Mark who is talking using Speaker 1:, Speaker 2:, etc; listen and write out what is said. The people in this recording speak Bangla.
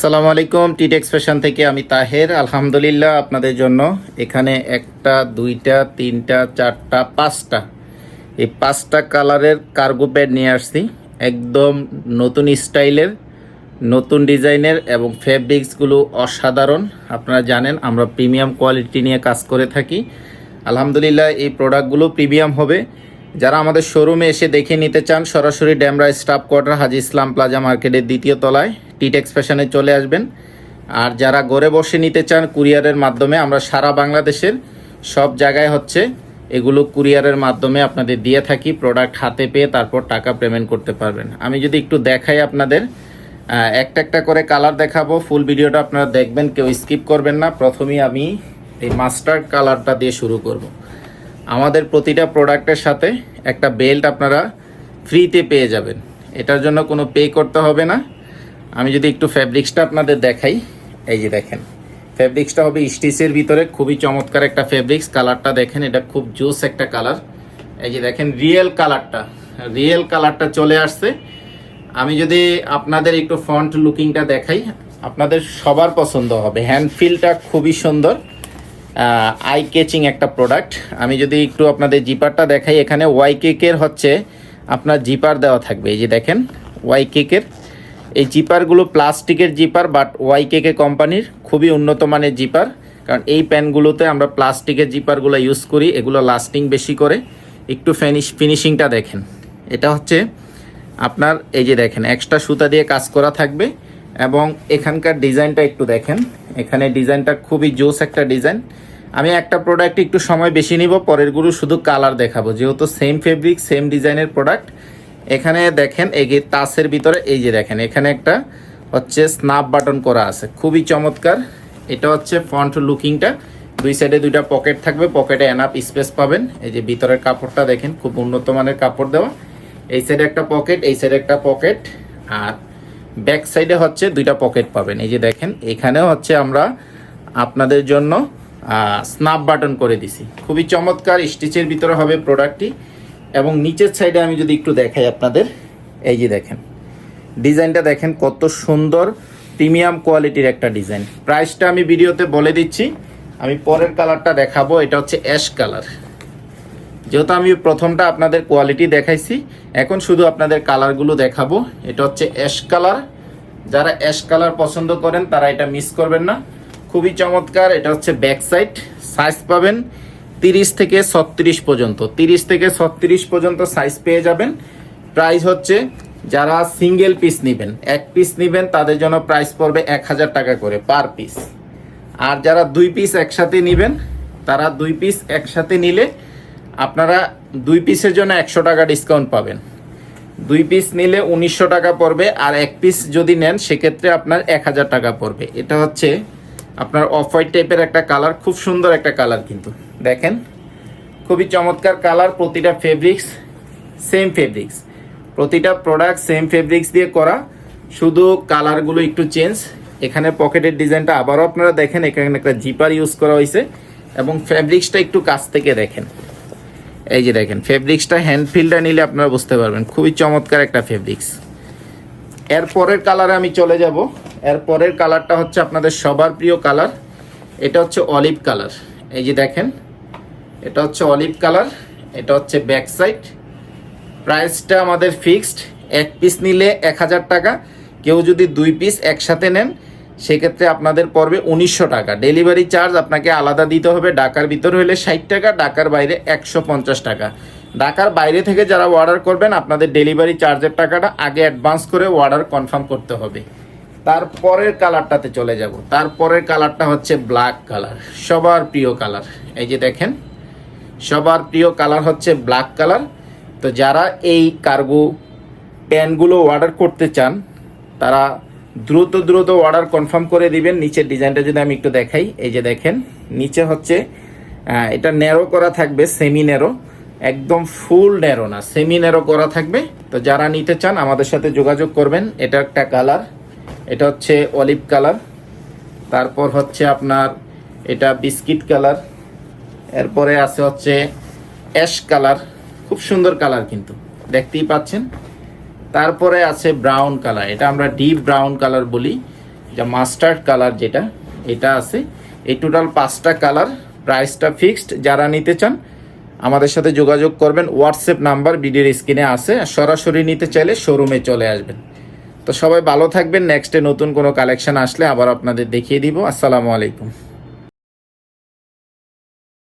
Speaker 1: সালাম আলাইকুম টিটেক্স ফ্যাশন থেকে আমি তাহের। আলহামদুলিল্লাহ আপনাদের জন্য এখানে একটা, দুইটা, তিনটা, চারটা, পাঁচটা। এই পাঁচটা কালারের কার্গো প্যাড নিয়ে আসছি। একদম নতুন স্টাইলের, নতুন ডিজাইনের এবং ফেব্রিক্সগুলো অসাধারণ। আপনারা জানেন, আমরা প্রিমিয়াম কোয়ালিটি নিয়ে কাজ করে থাকি। আলহামদুলিল্লাহ এই প্রোডাক্টগুলো প্রিমিয়াম হবে। যারা আমাদের শোরুমে এসে দেখে নিতে চান, সরাসরি Demra staff quarter, Haji Islam plaza মার্কেটের দ্বিতীয় তলায় টিটেক্স ফ্যাশনে চলে আসবেন। আর যারা গড়ে বসে নিতে চান কুরিয়ারের মাধ্যমে, আমরা সারা বাংলাদেশের সব জায়গায় হচ্ছে এগুলো কুরিয়ারের মাধ্যমে আপনাদের দিয়ে থাকি প্রোডাক্ট হাতে পেয়ে তারপর টাকা পেমেন্ট করতে পারবেন। আমি যদি একটু দেখাই আপনাদের একটা একটা করে কালার দেখাবো। ফুল ভিডিওটা আপনারা দেখবেন, কেউ স্কিপ করবেন না। প্রথমেই আমি এই মাস্টার্ড কালারটা দিয়ে শুরু করব। আমাদের প্রতিটা প্রোডাক্টের সাথে একটা বেল্ট আপনারা ফ্রিতে পেয়ে যাবেন। এটার জন্য কোনো পে করতে হবে না। আমি যদি একটু ফ্যাব্রিক্সটা আপনাদের দেখাই, এই যে দেখেন। ফ্যাব্রিক্সটা হবে স্টিচের ভিতরে, খুবই চমৎকার একটা ফ্যাব্রিক্স। কালারটা দেখেন, এটা খুব জোস একটা কালার। এই যে দেখেন, রিয়েল কালারটা রিয়েল কালারটা চলে আসছে। আমি যদি আপনাদের একটু ফ্রন্ট লুকিংটা দেখাই, আপনাদের সবার পছন্দ হবে। হ্যান্ড ফিলটা খুবই সুন্দর। আই কেচিং একটা প্রোডাক্ট আমি যদি একটু আপনাদের জিপারটা দেখাই, এখানে ওয়াই কেকের হচ্ছে আপনার জিপার দেওয়া থাকবে। এই যে দেখেন ওয়াই কেকের এই জিপারগুলো প্লাস্টিকের জিপার বাট ওয়াই কেকে কোম্পানির খুবই উন্নত মানের জিপার কারণ এই প্যানগুলোতে আমরা প্লাস্টিকের জিপারগুলো ইউজ করি, এগুলো লাস্টিং বেশি করে। একটু ফিনিশ ফিনিশিংটা দেখেন। এটা হচ্ছে আপনার, এই যে দেখেন এক্সট্রা সুতা দিয়ে কাজ করা থাকবে। এবং এখানকার ডিজাইনটা একটু দেখেন। এখানে ডিজাইনটা খুবই জোস একটা ডিজাইন। আমি একটা প্রোডাক্ট একটু সময় বেশি নিব পরেরগুলো শুধু কালার দেখাবো। যেহেতু সেম ফেব্রিক সেম ডিজাইনের প্রোডাক্ট এখানে দেখেন, এই তাসের ভিতরে, এই যে দেখেন, এখানে একটা হচ্ছে স্নাপ বাটন করা আছে। খুবই চমৎকার। এটা হচ্ছে ফ্রন্ট লুকিংটা দুই সাইডে দুইটা পকেট থাকবে। পকেটে এনাপ স্পেস পাবেন। এই যে ভিতরের কাপড়টা দেখেন, খুব উন্নত মানের কাপড় দেওয়া। এই সাইডে একটা পকেট এই সাইডে একটা পকেট আর ব্যাক সাইডে হচ্ছে দুইটা পকেট পাবেন। এই যে দেখেন, এখানেও হচ্ছে আমরা আপনাদের জন্য স্নাপ বাটন করে দিছি। খুবই চমৎকার, স্টিচের ভিতরে হবে প্রোডাক্টটি এবং নিচের সাইডে আমি যদি একটু দেখাই আপনাদের, এই যে দেখেন। ডিজাইনটা দেখেন, কত সুন্দর, প্রিমিয়াম কোয়ালিটির একটা ডিজাইন। প্রাইসটা আমি ভিডিওতে বলে দিচ্ছি। আমি পরের কালারটা দেখাবো, এটা হচ্ছে অ্যাশ কালার যেহেতু আমি প্রথমটা আপনাদের কোয়ালিটি দেখাইছি, এখন শুধু আপনাদের কালারগুলো দেখাবো। এটা হচ্ছে অ্যাশ কালার যারা অ্যাশ কালার পছন্দ করেন, তারা এটা মিস করবেন না। খুবই চমৎকার, এটা হচ্ছে ব্যাক সাইড সাইজ পাবেন তিরিশ থেকে ছত্রিশ পর্যন্ত। তিরিশ থেকে ছত্রিশ পর্যন্ত সাইজ পেয়ে যাবেন। প্রাইস হচ্ছে যারা সিঙ্গেল পিস নেবেন, এক পিস নেবেন, তাদের জন্য প্রাইস পড়বে এক হাজার টাকা করে পার পিস আর যারা দুই পিস একসাথে নেবেন, তারা দুই পিস একসাথে নিলে আপনারা দুই পিসের জন্য একশো টাকা ডিসকাউন্ট পাবেন। দুই পিস নিলে উনিশশো টাকা পড়বে আর এক পিস যদি নেন, সেক্ষেত্রে আপনার এক হাজার টাকা পড়বে। এটা হচ্ছে আপনার অফ হোয়াইট টাইপের একটা কালার খুব সুন্দর একটা কালার কিন্তু। দেখেন, খুবই চমৎকার কালার প্রতিটা ফেব্রিক্স সেম ফেব্রিক্স প্রতিটা প্রোডাক্ট সেম ফেব্রিক্স দিয়ে করা। শুধু কালারগুলো একটু চেঞ্জ এখানে পকেটের ডিজাইনটা আবারও আপনারা দেখেন, এখানে একটা জিপার ইউজ করা হয়েছে। এবং ফেব্রিক্সটা একটু কাছ থেকে দেখেন। এই যে দেখেন ফেব্রিক্সটা হ্যান্ড ফিলটা নিলে আপনারা বুঝতে পারবেন, খুবই চমৎকার একটা ফেব্রিক্স এর পরের কালারে আমি চলে যাব। এর পরের কালারটা হচ্ছে আপনাদের সবার প্রিয় কালার এটা হচ্ছে অলিভ কালার এই যে দেখেন, এটা হচ্ছে অলিভ কালার এটা হচ্ছে ব্যাক সাইড প্রাইসটা আমাদের ফিক্সড এক পিস নিলে এক হাজার টাকা। কেউ যদি দুই পিস একসাথে নেন সেক্ষেত্রে আপনাদের পড়বে উনিশশো টাকা। ডেলিভারি চার্জ আপনাকে আলাদা দিতে হবে। ঢাকার ভিতর হলে ষাট টাকা, ঢাকার বাইরে একশো পঞ্চাশ টাকা। ঢাকার বাইরে থেকে যারা অর্ডার করবেন, আপনাদের ডেলিভারি চার্জের টাকাটা আগে অ্যাডভান্স করে অর্ডার কনফার্ম করতে হবে। তারপরের কালারটাতে চলে যাব। তারপরের কালারটা হচ্ছে ব্ল্যাক কালার সবার প্রিয় কালার এই যে দেখেন, সবার প্রিয় কালার হচ্ছে ব্ল্যাক কালার তো যারা এই কার্গো প্যান্টগুলো অর্ডার করতে চান, তারা দ্রুত দ্রুত অর্ডার কনফার্ম করে দিবেন। নিচের ডিজাইনটা যদি আমি একটু দেখাই, এই যে দেখেন, নিচে হচ্ছে এটা ন্যারো করা থাকবে সেমি ন্যারো একদম ফুল ন্যারো না সেমি ন্যারো করা থাকবে। তো যারা নিতে চান, আমাদের সাথে যোগাযোগ করবেন। এটা একটা কালার এটা হচ্ছে অলিভ কালার তারপর হচ্ছে আপনার এটা বিস্কিট কালার এরপরে আছে হচ্ছে অ্যাশ কালার খুব সুন্দর কালার কিন্তু, দেখতেই পাচ্ছেন। তারপরে আছে ব্রাউন কালার এটা আমরা ডিপ ব্রাউন কালার বলি যা মাস্টার্ড কালার যেটা, এটা আছে। এই টোটাল পাঁচটা কালার প্রাইসটা ফিক্সড যারা নিতে চান, আমাদের সাথে যোগাযোগ করবেন হোয়াটসঅ্যাপ নাম্বার ভিডিওর স্ক্রিনে আছে সরাসরি নিতে চাইলে শোরুমে চলে আসবেন। তো সবাই ভালো থাকবেন নেক্সটে নতুন কোনো কালেকশন আসলে আবার আপনাদের দেখিয়ে দিব। আসসালামু আলাইকুম।